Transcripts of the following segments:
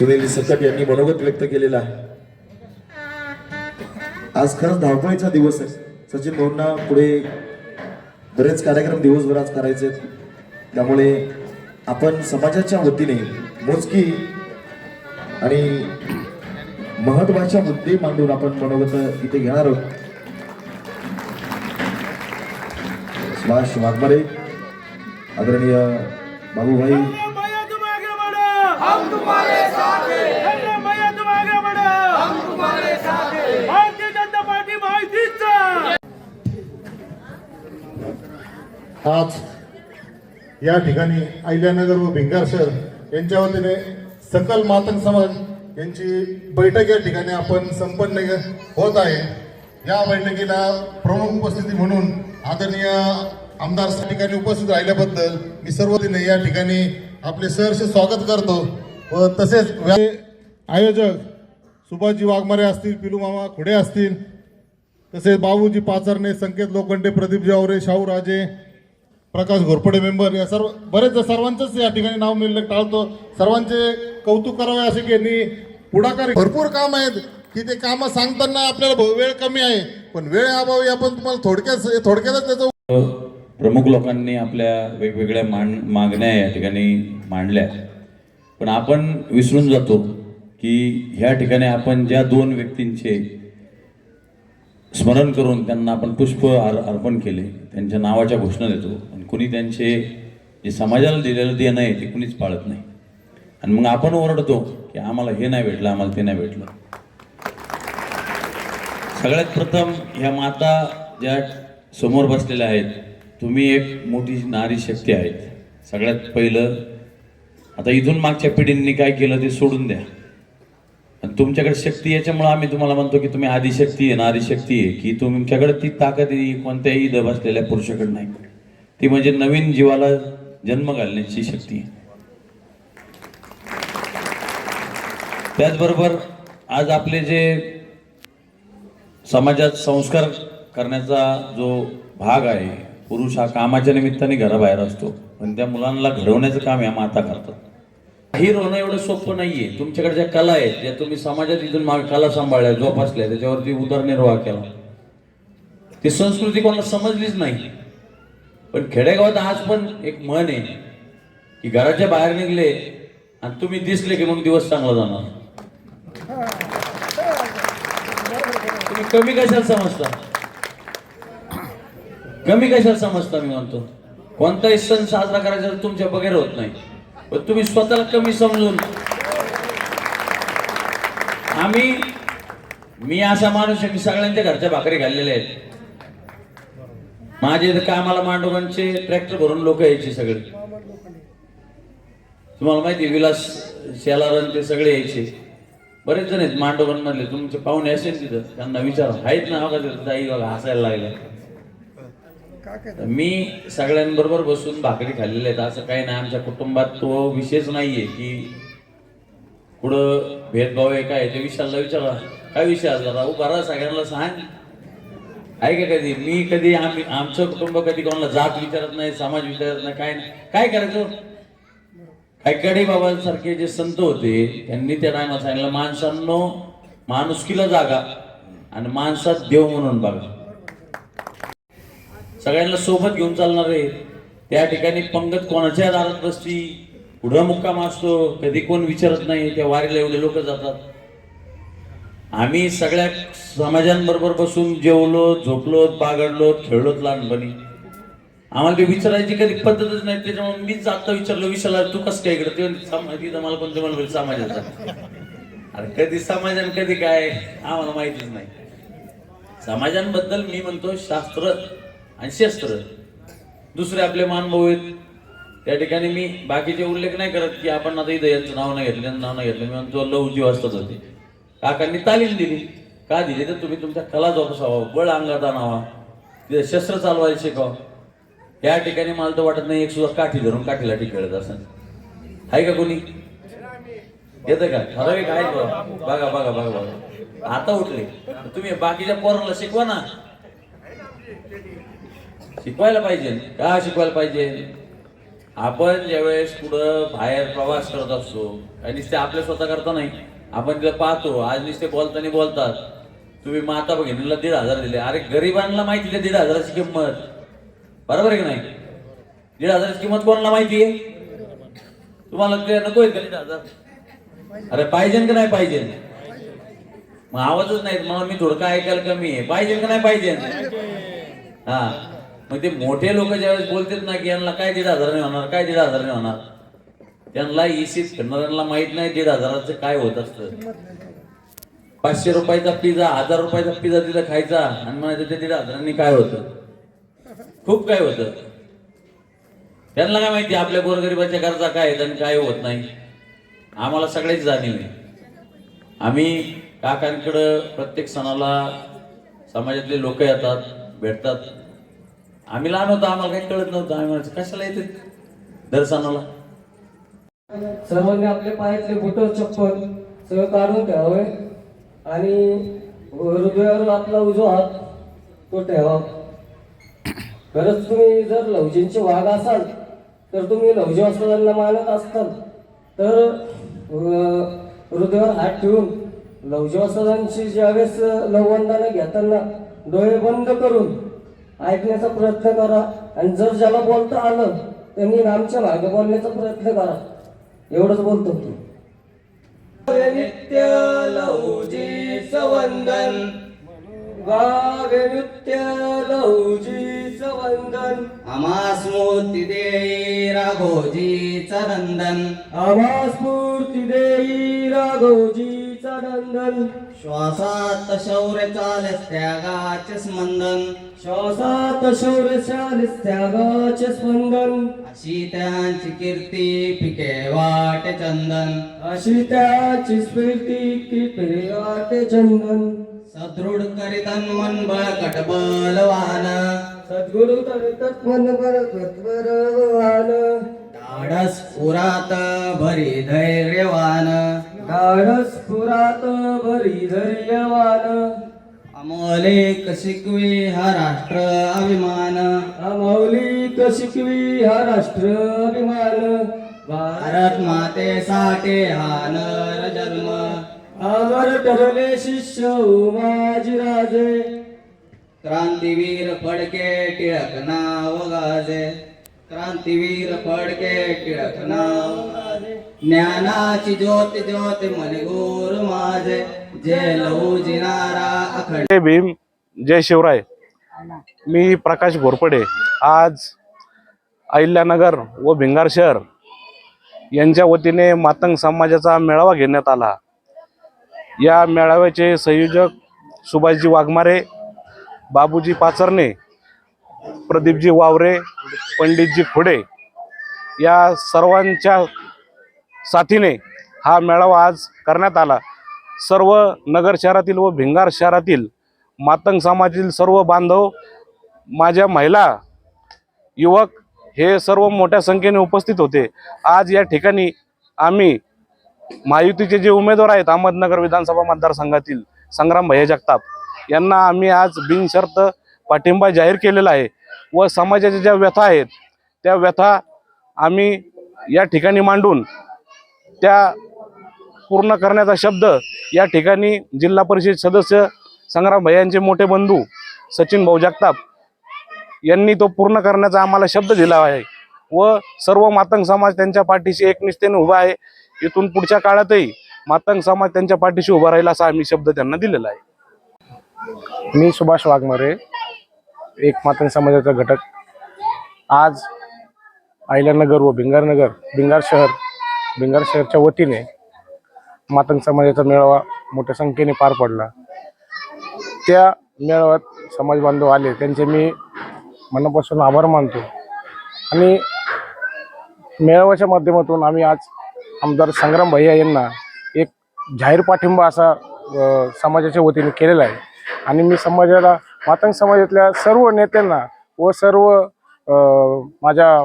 सुनील सकट यांनी मनोगत व्यक्त केलेला आहे. आज खरंच धावपळीचा दिवस आहे. सचिन भाऊंना पुढे बरेच कार्यक्रम दिवसभर आज करायचे आहेत. त्यामुळे आपण समाजाच्या वतीने मोजकी आणि महत्त्वाच्या मुद्दे मांडून आपण मनोगत इथे घेणार आहोत. सुभाष वाघमारे आदरणीय बाबूभाई हम तुम्हारे साथ हैं। भैया तुम आगे बढ़ो हम तुम्हारे साथ हैं। भारतीय जनता पार्टी माहितीचा आज या ठिकाणी अहिल्यानगर व भिंगारशर यांच्या वतीने सकल मातंग समाज यांची बैठक या ठिकाणी आपण संपन्न होत आहे. या बैठकीला प्रमुख उपस्थिती म्हणून आदरणीय आमदार ठिकाणी उपस्थित राहिल्याबद्दल मी सर्व या ठिकाणी आपले सहर्ष स्वागत करतो. व तसेच आयोजक सुभाषजी वाघमारे असतील पिलू मामा खुडे असतील तसेच बाबूजी पाचरणे संकेत लोखंडे प्रदीप जावरे शाहू राजे प्रकाश घोरपडे मेंबर या सर्व बरेच सर्वांचंच या ठिकाणी नाव मिळणं टाळतो. सर्वांचे कौतुक करावे असे की यांनी पुढाकार भरपूर काम आहेत. की ते कामं सांगताना आपल्याला वेळ कमी आहे. पण वेळ अभावी आपण तुम्हाला थोडक्यात थोडक्यातच त्याचं प्रमुख लोकांनी आपल्या वेगवेगळ्या मांड मागण्या या ठिकाणी मांडल्या. पण आपण विसरून जातो की ह्या ठिकाणी आपण ज्या दोन व्यक्तींचे स्मरण करून त्यांना आपण पुष्प अर अर्पण केले त्यांच्या नावाच्या घोषणा देतो आणि कुणी त्यांचे जे समाजाला दिलेलं देणं आहे ते कुणीच पाळत नाही. आणि मग आपण ओरडतो की आम्हाला हे नाही भेटलं आम्हाला ते नाही भेटलं. सगळ्यात प्रथम ह्या माता ज्या समोर बसलेल्या आहेत तुम्ही एक मोठी नारी शक्ती आहेत सगळ्यात पहिलं आता इथून मागच्या पिढींनी काय केलं ते सोडून द्या. आणि तुमच्याकडे शक्ती याच्यामुळं आम्ही तुम्हाला म्हणतो की तुम्ही आदिशक्ती आहे नारी शक्ती आहे की तुमच्याकडे ती ताकद कोणत्याही इथं बसलेल्या पुरुषाकडे नाही. ती म्हणजे नवीन जीवाला जन्म घालण्याची शक्ती आहे. त्याचबरोबर आज आपले जे समाजात संस्कार करण्याचा जो भाग आहे पुरुष हा कामाच्या निमित्ताने घराबाहेर असतो. पण त्या मुलांना घडवण्याचं काम या माता करतात. हिर होणं एवढं सोपं नाहीये. तुमच्याकडे ज्या कला आहेत ज्या तुम्ही समाजात इथून कला सांभाळल्या जोपासल्या त्याच्यावरती उदरनिर्वाह केला. ती संस्कृती कोणाला समजलीच नाही. पण खेडेगावात आज पण एक म्हण आहे की घराच्या बाहेर निघले आणि तुम्ही दिसले की मग दिवस चांगला जाणार. तुम्ही कमी कशाला समजता? कमी कशाला समजता मी म्हणतो? कोणताही सण साजरा करायचा तुमच्या बगैर होत नाही. पण तुम्ही स्वतःला कमी समजून आम्ही मी असा माणूस आहे मी सगळ्यांच्या घरच्या भाकरी खाल्लेल्या आहेत. माझे इथं कामाला मांडोगांचे ट्रॅक्टर भरून लोक यायचे सगळे. तुम्हाला माहिती विलास शेलारन ते सगळे यायचे. बरेच जण आहेत मांडोगांमधले तुमचे पाहुणे असेल तिथं. त्यांना विचार आहेत ना बघा तिथं ताई बघा हसायला लागल्या. मी सगळ्यांबरोबर बसून भाकरी खाल्लेल्या आहेत. असं काही नाही आमच्या कुटुंबात तो विषयच नाहीये की पुढं भेदभाव आहे काय ते विशालला विचारा. काय विषय असला? राहू बरा सगळ्यांना सांग. ऐका कधी? मी कधी आम्ही आमचं कुटुंब कधी कोणाला जात विचारत नाही समाज विचारत नाही काय नाही. काय करायचं? ऐकडे बाबांसारखे जे संत होते त्यांनी त्या टायमाला सांगितलं माणसांनो माणुसकीला जागा आणि माणसात देव म्हणून बघा. सगळ्यांना सोबत घेऊन चालणार आहे. त्या ठिकाणी पंगत कोणाच्या दारात बसती? पुढं मुक्काम असतो? कधी कोण विचारत नाही. त्या वारीला एवढे लोक जातात. आम्ही सगळ्या समाजांबरोबर बसून जेवलो झोपलो बागडलो खेळलो लहानपणी. आम्हाला ते विचारायची कधी पद्धतच नाही. त्याच्यामुळे मीच आता विचारलो विचारला तू कसं काय इकडे? तिथं मला कोणतं मला समाजाचा. अरे कधी समाजान कधी काय? आम्हाला माहितीच नाही. समाजांबद्दल मी म्हणतो शास्त्र आणि शस्त्र. दुसरे आपले मानभाऊ आहेत. त्या ठिकाणी मी बाकीचे उल्लेख नाही करत की आपण आता इथं यांचं नाव नाही घेतलं यांचं नाव नाही घेतलं. मी म्हणतो लवजी वाजतात होते. काकांनी तालीम दिली. का दिली? तर तुम्ही तुमच्या कला जोपासावा बळ अंगात आणावा. तिथे शस्त्र चालवायला शिकाव. या ठिकाणी मला तर वाटत नाही एक सुद्धा काठी धरून काठीला खेळत असं आहे का कोणी? येतं का? ठराविक आहे बघा बघा बघा बघा. आता उठले. तुम्ही बाकीच्या पोरांना शिकवा ना. शिकवायला पाहिजे. का शिकवायला पाहिजे? आपण ज्यावेळेस पुढं बाहेर प्रवास करत असतो आणि नुसते आपल्या स्वतः करता नाही. आपण तिला पाहतो आज नुसते बोलताना बोलतात. तुम्ही माता भगिनीला दीड हजार दिले. अरे गरिबांना माहिती आहे दीड हजाराची किंमत. बरोबर आहे की नाही? दीड हजाराची किंमत कोणाला माहिती आहे? तुम्हाला ते नको आहे का दीड हजार? अरे पाहिजे का नाही पाहिजे? मग आवाजच नाही. म्हणून मी थोडं ऐकायला कमी आहे. पाहिजे का नाही पाहिजे? हा. मग ते मोठे लोक ज्यावेळेस बोलतात ना की यांना काय दीड हजाराने होणार काय दीड हजाराने होणार? त्यांना इसी फिरणाऱ्यांना माहीत नाही दीड हजाराचं काय होत असतं. पाचशे रुपयाचा पिझ्झा हजार रुपयाचा पिझ्झा तिथं खायचा आणि म्हणायचं ते दीड हजारांनी काय होतं? खूप काय होतं. त्यांना काय माहिती आपल्या गोरगरिबाच्या गरजा काय आहेत आणि काय होत नाही? आम्हाला सगळ्याची जाणीव आहे. आम्ही काकांकडं प्रत्येक सणाला समाजातले लोक येतात भेटतात. आम्ही लहान होतो आम्हाला काही कळत नव्हतं. आम्ही म्हणायचं कशाला येते? दर सर्वांनी आपले पायातले बुट चप्पल सगळं काढून ठेवावे आणि हृदयावर आपला उजवा हात तो ठेवा. खरंच तुम्ही जर लवजींचे वाघ असाल तर तुम्ही लवजी वस्त्रांना मानत असताल तर हृदयावर हात ठेवून लवजी वस्त्रांची ज्यावेळेस लवंदाने घेताना डोळे बंद करून ऐकण्याचा प्रयत्न करा. आणि जर ज्याला बोलता आलं त्यांनी आमच्या मागे बोलण्याचा प्रयत्न करा. एवढंच बोलतो नित्य लहुजीच वंदन गावे नृत्य लहुजीच वंदन अमास्मूर्ती देई राघोजीचा नंदन आम्हा स्फूर्ती देई नंदन श्वासात शौर्य चालस त्यागाचे स्मंदन श्वासात शौर्यशाल त्यागाचे स्पंदन. अशी त्यांची कीर्ती पिके वाटे चंदन. अशी त्याची स्फूर्ती की प्रियाते चंदन. सदृढ करीतन मन बळकट बलवान. सद्गुरु तत्मन मन बरकत धाडस पुरात भरी धैर्यवान. धाडस पुरात भरी धैर्यवान. अमोलिक शिकवी हा राष्ट्र अभिमान. अमौलिक शिकवी हा राष्ट्र अभिमान. भारत मातेसाठी हा नर जन्म. अमर ठरले शिष्य उमाजी राजे क्रांतीवीर फडके टिळक नाव गाजे. क्रांतीवीर फडके टिळक नाव ज्ञानाची ज्योत ज्योत मने माझे. जे लहू जिनारा अखंड. जय भीम जय शिवराय. मी प्रकाश घोरपडे. आज अहिल्यानगर व भिंगार शहर यांच्या वतीने मातंग समाजाचा मेळावा घेण्यात आला. या मेळाव्याचे संयोजक सुभाषजी वाघमारे बाबूजी पाचरणे प्रदीपजी वावरे पंडितजी खुडे या सर्वांच्या साथीने हा मेळावा आज करण्यात आला. सर्व नगर शहरातील व भिंगार शहरातील मातंग समाजातील सर्व बांधव माझ्या महिला युवक हे सर्व मोठ्या संख्येने उपस्थित होते. आज या ठिकाणी आम्ही महायुतीचे जे उमेदवार आहेत अहमदनगर विधानसभा मतदारसंघातील संग्राम भैया जगताप यांना आम्ही आज बिनशर्त पाठिंबा जाहीर केलेला आहे. व समाजाच्या ज्या व्यथा आहेत त्या व्यथा आम्ही या ठिकाणी मांडून त्या पूर्ण करण्याचा शब्द या ठिकाणी जिल्हा परिषद सदस्य संग्राम भैयांचे मोठे बंधू सचिन भाऊ जगताप यांनी तो पूर्ण करण्याचा आम्हाला शब्द दिला आहे. व सर्व मातंग समाज त्यांच्या पाठीशी एकनिष्ठेने उभा आहे. इथून पुढच्या काळातही मातंग समाज त्यांच्या पाठीशी उभा राहील असा आम्ही शब्द त्यांना दिलेला आहे. मी सुभाष वाघमारे एक मातंग समाजाचा घटक. आज अहिल्यानगर व भिंगारनगर भिंगार शहर भिंगार शहरच्या वतीने मातंग समाजाचा मेळावा मोठ्या संख्येने पार पडला. त्या मेळाव्यात समाज बांधव आले त्यांचे मी मनापासून आभार मानतो. आणि मेळाव्याच्या माध्यमातून आम्ही आज आमदार संग्राम भैया यांना एक जाहीर पाठिंबा असा समाजाच्या वतीने केलेला आहे. आणि मी समाजाला मातंग समाजातल्या सर्व नेत्यांना व सर्व माझ्या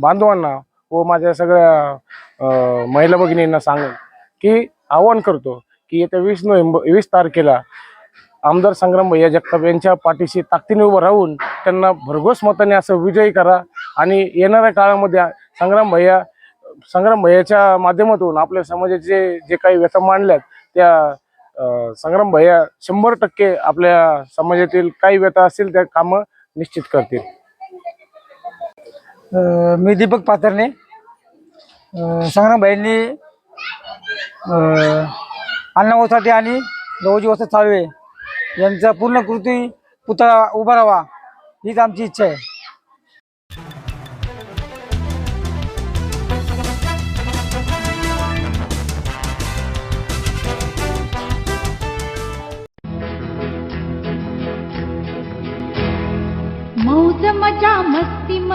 बांधवांना व माझ्या सगळ्या महिला भगिनींना सांगून की आवाहन करतो की येत्या वीस नोव्हेंबर वीस तारखेला आमदार संग्राम भैया जगताप यांच्या पाठीशी ताकदीने उभं राहून त्यांना भरघोस मताने असं विजयी करा आणि येणाऱ्या काळामध्ये संग्राम भैया संग्राम भैयाच्या माध्यमातून आपल्या समाजाचे जे काही व्यथा मांडल्यात त्या संग्राम भैया शंभर टक्के आपल्या समाजातील काही व्यथा असतील त्या कामं निश्चित करतील. मी दीपक पाथरणे. भाईंनी संग्रामभाईंनी अण्णाभाऊसाठी आणि लवजी वसत साळवे यांचा पूर्ण कृती पुतळा उभा राहावा हीच आमची इच्छा आहे.